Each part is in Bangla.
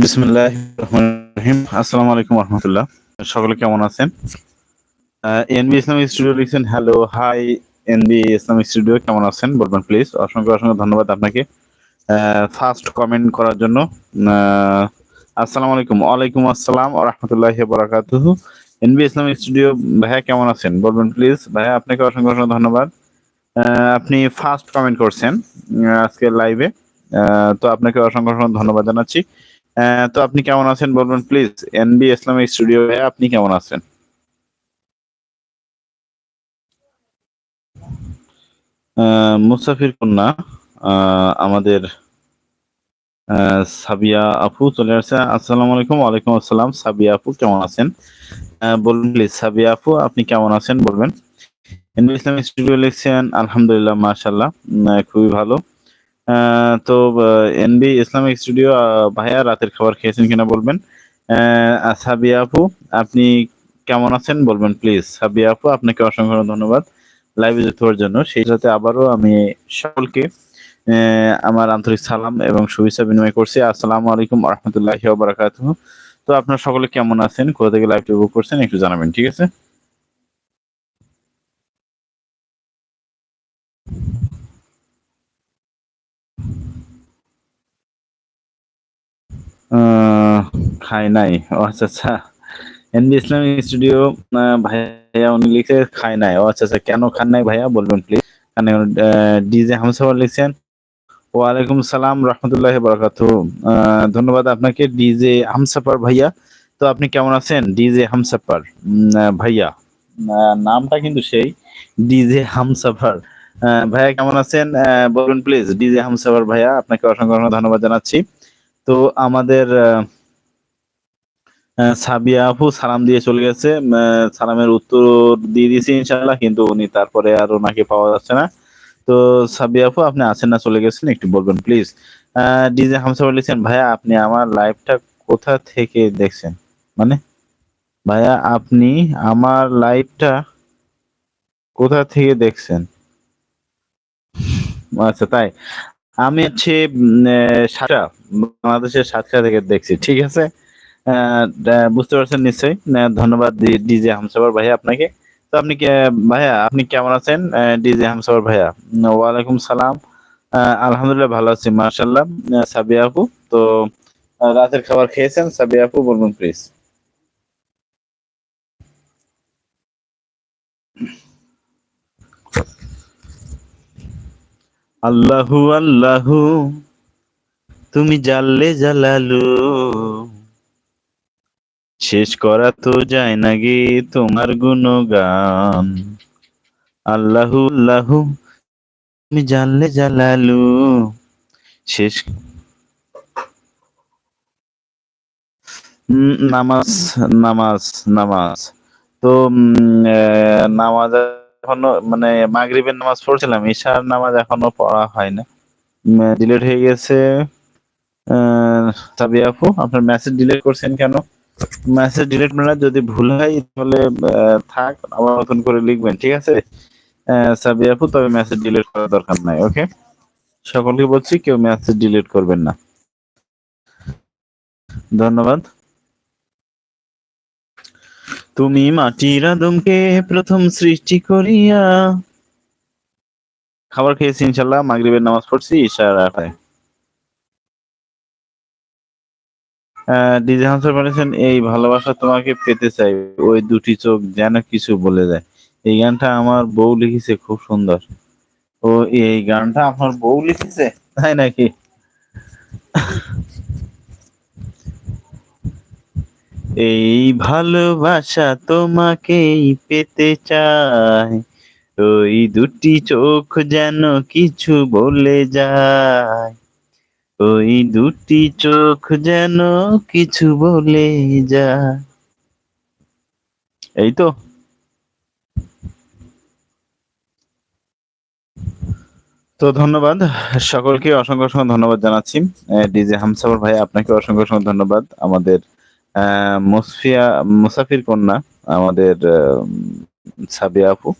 বিসমুল্লাহ রহিম। আসসালামু আলাইকুম রহমতুল্লাহ। সকলে কেমন আছেন? এনবি ইসলামিক স্টুডিও লিখছেন, hello, hi, NB Islamic studio, কেমন আছেন? বলবেন প্লিজ অসংখ্য অসংখ্য ধন্যবাদ আপনাকে। ফার্স্ট কমেন্ট করার জন্য আসসালামু আলাইকুম। ওয়ালাইকুম আসসালাম রহমতুল্লাহ বরাকাতুহু। এনবি ইসলামিক স্টুডিও, ভাইয়া কেমন আছেন? বলবেন প্লিজ ভাইয়া, আপনাকে অসংখ্য অসংখ্য ধন্যবাদ। আপনি ফার্স্ট কমেন্ট করছেন আজকে লাইভে তো আপনাকে অসংখ্য অসংখ্য ধন্যবাদ জানাচ্ছি। তো আপনি কেমন আছেন বলবেন প্লিজ এনবি ইসলামিক স্টুডিও আপনি কেমন আছেন? মুসাফির কন্যা আমাদের সাবিয়া আপু চলে আসছে। আসসালামু আলাইকুম, ওয়ালাইকুম আসসালাম। সাবিয়া আপু, কেমন আছেন? বলুন প্লিজ সাবিয়া আপু, আপনি কেমন আছেন? বলবেন। এনবি ইসলামিক স্টুডিও লিখছেন, আলহামদুলিল্লাহ মাশাল্লাহ খুবই ভালো। তো এনবি ইসলামিক স্টুডিও ভাইয়া রাতের খাবার খেয়েছেন কিনা বলবেন। সাবিয়া আপু, আপনি কেমন আছেন বলবেন প্লিজ। সাবিয়া আপু, আপনাকে অসংখ্য ধন্যবাদ লাইভে যুক্ত হওয়ার জন্য। সেই সাথে আবারও আমি সকলকে আমার আন্তরিক সালাম এবং শুভেচ্ছা বিনিময় করছি। আসসালামু আলাইকুম রহমতুল্লাহি বারাকাতুহ। তো আপনারা সকলে কেমন আছেন? কোথা থেকে লাইভটি উপভোগ করছেন একটু জানাবেন, ঠিক আছে? খাই নাই। ও আচ্ছা আচ্ছা। এনবি ইসলামিক স্টুডিও ভাইয়া উনি লিখে খাই নাই। ও আচ্ছা আচ্ছা। কেন খান নাই ভাইয়া? বলবেন প্লিজ ডিজে হামসাফার লিখছেন। ওয়ালাইকুম সালাম, রহমতুল্লাহ বরকাত। ধন্যবাদ আপনাকে, ডিজে হামসাফার ভাইয়া। তো আপনি কেমন আছেন? ডিজে হামসাফার ভাইয়া। নামটা কিন্তু সেই, ডিজে হামসাফার। ভাইয়া কেমন আছেন? বলুন প্লিজ ডিজে হামসাফার ভাইয়া, আপনাকে অসংখ্য ধন্যবাদ জানাচ্ছি। তো আমাদের সাবিয়া আপু সালাম দিয়ে চলে গেছে। সালামের উত্তর দিয়ে দিয়েছি ইনশাআল্লাহ, কিন্তু উনি তারপরে আর ওনাকে পাওয়া যাচ্ছে না। তো সাবিয়া আপু, আপনি আছেন না, চলে গেছেন, একটু বলবেন প্লিজ। ডিজে হামসা বলেছেন ভাইয়া আপনি আমার লাইভটা কোথা থেকে দেখছেন? মানে ভাইয়া আপনি আমার লাইভটা কোথা থেকে দেখছেন? আচ্ছা তাই। আমি হচ্ছে সাতটা, বাংলাদেশের সাতটা থেকে দেখছি, ঠিক আছে? বুঝতে পারছেন নিশ্চয়ই। ধন্যবাদ ডিজে হামসাবার ভাইয়া আপনাকে। তো আপনি ভাইয়া, আপনি কেমন আছেন? ডিজে হামসাবার ভাইয়া? ওয়ালাইকুম সালাম। আলহামদুলিল্লাহ ভালো আছি মার্শাল্লাহ সাবিয়া আপু, তো রাতের খাবার খেয়েছেন? সাবিয়া আপু, বলবেন প্লিজ আল্লাহু আল্লাহু, তুমি জানলে জালালু। শেষ করা তো যায় না গে তোমার গুণগান। আল্লাহু আল্লাহু, তুমি জানলে জালালু। শেষ নামাজ নামাজ নামাজ। তো নামাজ এখনও মানে মাগরিবের নামাজ পড়ছিলাম, ঈশার নামাজ এখনও পড়া হয় না ডিলেট হয়ে গেছে সাবিয়া আপু, আপনার মেসেজ ডিলিট করছেন কেন? মেসেজ ডিলিট মানে যদি ভুল হয়, তাহলে থাক, আবার নতুন করে লিখবেন, ঠিক আছে? সাবিয়া আপু, তবে মেসেজ ডিলিট করার দরকার নাই ওকে সকলকে বলছি, কেউ মেসেজ ডিলিট করবেন না। ধন্যবাদ। তুমি মাটির আদমকে প্রথম সৃষ্টি করিয়া খাবার খেয়েছি ইনশাল্লাহ, মাগরিবের নামাজ পড়ছি আগে ডিজে বলেছেন, এই ভালোবাসা তোমাকে পেতে চাই, ওই দুটি চোখ যেন কিছু বলে দেয়। এই গানটা আমার বউ লিখেছে, খুব সুন্দর। ও, এই গানটা আমার বউ লিখেছে? তাই নাকি? এই ভালোবাসা তোমাকেই পেতে চায় ওই দুটি চোখ যেন কিছু বলে যায়। ওই দুটি চোখ যেন কিছু বলে যায়। এই তো। তো ধন্যবাদ সকলকে, অসংখ্য অসংখ্য ধন্যবাদ জানাচ্ছি। ডিজে হামসাফর ভাই আপনাকে অসংখ্য অসংখ্য ধন্যবাদ। আমাদের মুসফিয়া, মুসাফির কন্যা, আমাদের সাবিয়া আপু।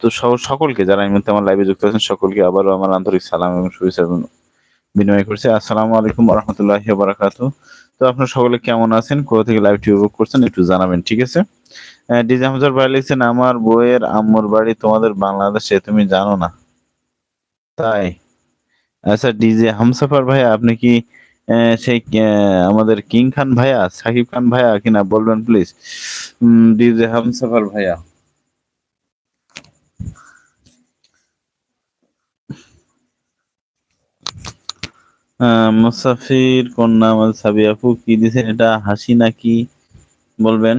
তো সকলকে যারা এই মুহূর্তে আমার লাইভে যুক্ত আছেন, সকলকে আবারও আমার আন্তরিক সালাম এবং শুভেচ্ছা বিনিময় করছি। আসসালামু আলাইকুম রহমতুল্লাহ বারাকাতু তো আপনারা সকলে কেমন আছেন? কোথা থেকে লাইভটি উপভোগ করছেন? একটু জানাবেন, ঠিক আছে? ডিজে হামজার ভাই লিখছেন, আমার বইয়ের আম্মুর বাড়ি তোমাদের বাংলাদেশে, তুমি জানো না। তাই? আচ্ছা ডিজে হামসাফার ভাই, আপনি কি সেই আমাদের কিং খান ভাইয়া, সাকিব খান ভাইয়া কিনা বলবেন প্লিজ ডিজে হামসাফার ভাইয়া। মুসাফির কন্যা আমাদের সাবি আপু, কি দিয়েছেন এটা? হাসি নাকি? বলবেন।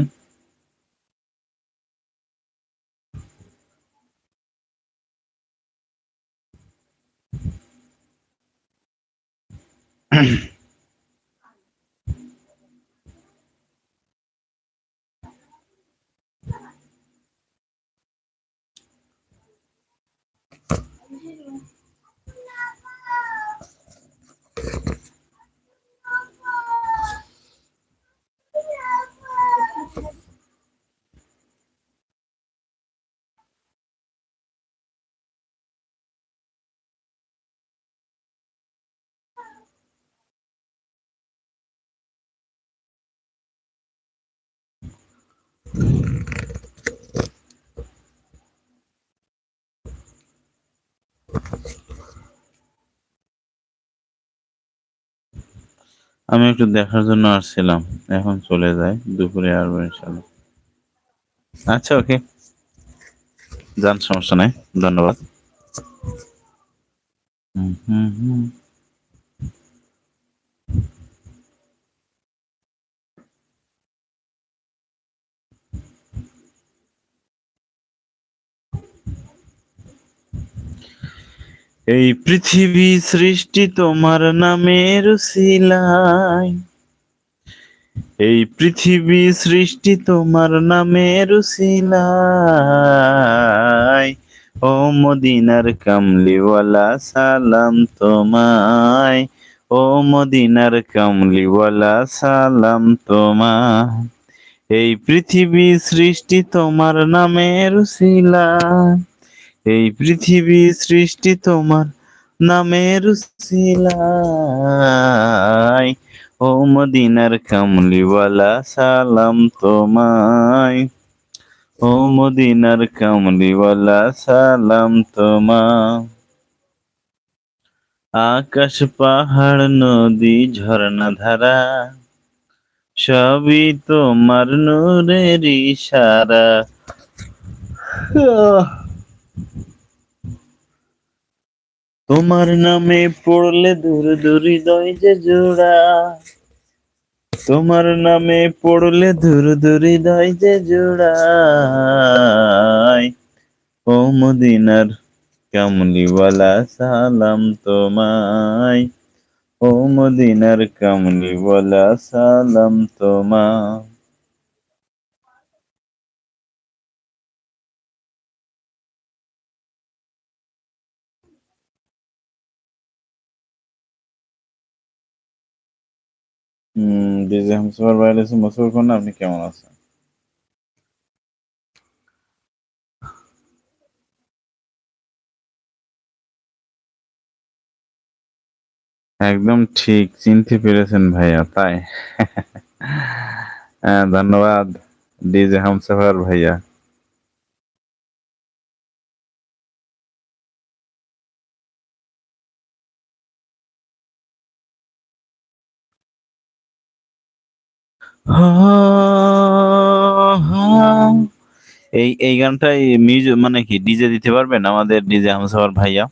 আমি একটু দেখার জন্য আসছিলাম। এখন চলে যাই দুপুরে আসব ইনশাল্লাহ আচ্ছা ওকে। যান, সমস্যা নাই। ধন্যবাদ। হুম হুম হুম। এই পৃথিবী সৃষ্টি তোমার নামের শিলায় এই পৃথিবী সৃষ্টি তোমার নামের শিলায় ও মদিনার কামলিওয়ালা, সালাম তোমায়। ও মদিনার কামলিওয়ালা, সালাম তোমায়। এই পৃথিবী সৃষ্টি তোমার নামের শিলায় এই পৃথিবী সৃষ্টি তোমার নামের সিলাই ও মদিনার কামলিওয়ালা, সালাম তোমায়। ও মদিনার কামলিওয়ালা, সালাম তোমা আকাশ, পাহাড়, নদী, ঝর্ণা ধারা, সবই তোমার নূরের ইশারা। তোমার নামে পড়লে দূর দূর হৃদয় যে জোড়া। তোমার নামে পড়লে দূর দূর হৃদয় যে জোড়া ও মদিনার কামলিওয়ালা, সালাম তোমায়। ও মদিনার কামলিওয়ালা, সালাম তোমায়। ডিজে হামসাফার ভাই লিখছে মসুর কন্যা আপনি কেমন আছেন? একদম ঠিক, চিনতে পেরেছেন ভাইয়া, তাই। হ্যাঁ ধন্যবাদ, ডিজে হামসাফার ভাইয়া। এই এই গানটাই মিউজিক মানে কি, ডিজে দিতে পারবেন আমাদের ডিজে হামসাফার ভাইয়া?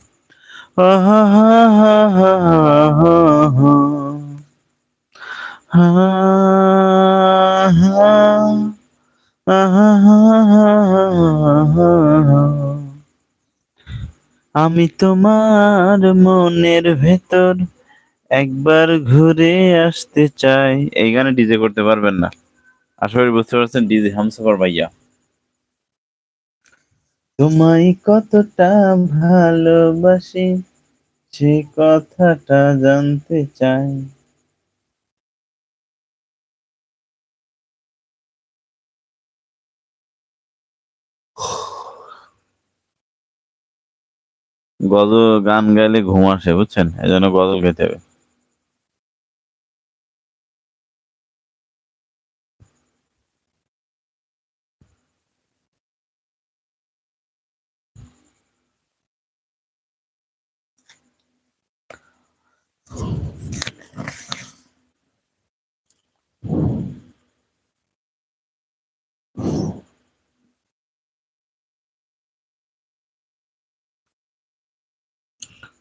আমি তোমার মনের ভেতর একবার ঘুরে আসতে চাই। এই গানে ডিজে করতে পারবেন না। আশা করি বুঝতে পারছেন, ডিজে হামসাফার ভাইয়া। তোমায় কতটা ভালোবাসি, সে কথাটা জানতে চাই। গজল, গান গাইলে ঘুম আসে, বুঝছেন? এই জন্য গজল গাইতে হবে।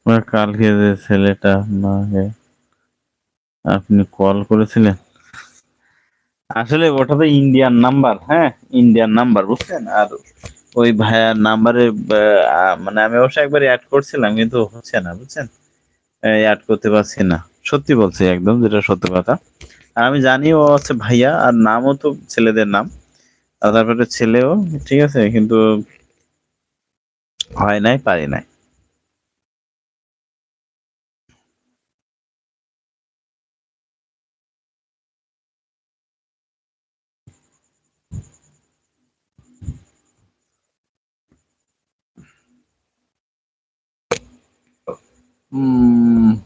ওই কালকে যে ছেলেটা আপনাকে আপনি কল করেছিলেন? আসলে ওটা তো ইন্ডিয়ান নাম্বার হ্যাঁ? ইন্ডিয়ান নাম্বার বুঝছেন? আর ওই ভাইয়ার নাম্বারে মানে আমি অবশ্য একবার অ্যাড করছিলাম, কিন্তু হচ্ছে না, বুঝছেন? অ্যাড করতে পারছি না। সত্যি বলছি একদম, যেটা সত্য কথা। আর আমি জানি ও হচ্ছে ভাইয়া, আর নামও তো ছেলেদের নাম। আর তারপরে ছেলেও, ঠিক আছে? কিন্তু হয় নাই, পারি নাই। 嗯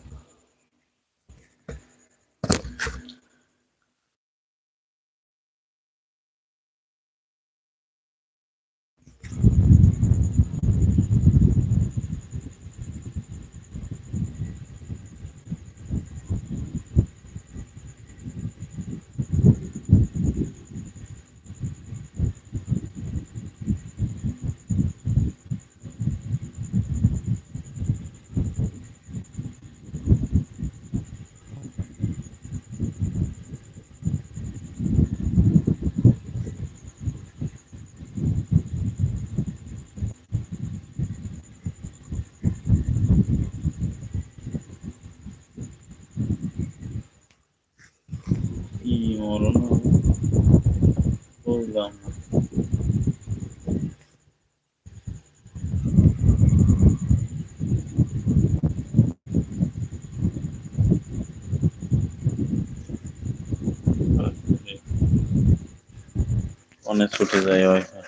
কি মরণ বুঝলাম না ফোনে ছুটে যায় ওয়াইফাই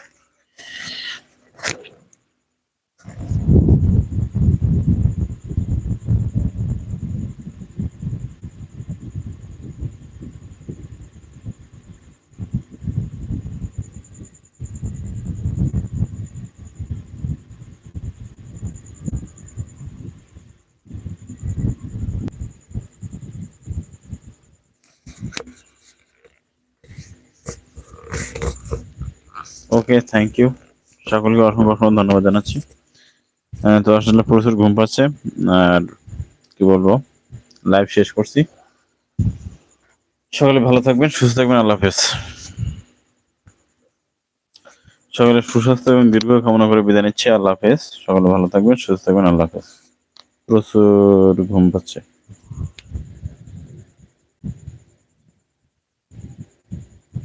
ওকে থ্যাংক ইউ সকলকে অসংখ্য অসংখ্য ধন্যবাদ জানাচ্ছি। তো আসলে প্রচুর ঘুম পাচ্ছে, আর কি বলব লাইভ শেষ করছি। সকলে ভালো থাকবেন, সুস্থ থাকবেন, আল্লাহ হাফেজ। সকলে সুস্বাস্থ্য এবং দীর্ঘ কামনা করে বিদায় নিচ্ছি, আল্লাহ হাফেজ। সকলে ভালো থাকবেন, সুস্থ থাকবেন, আল্লাহ হাফেজ। প্রচুর ঘুম পাচ্ছে।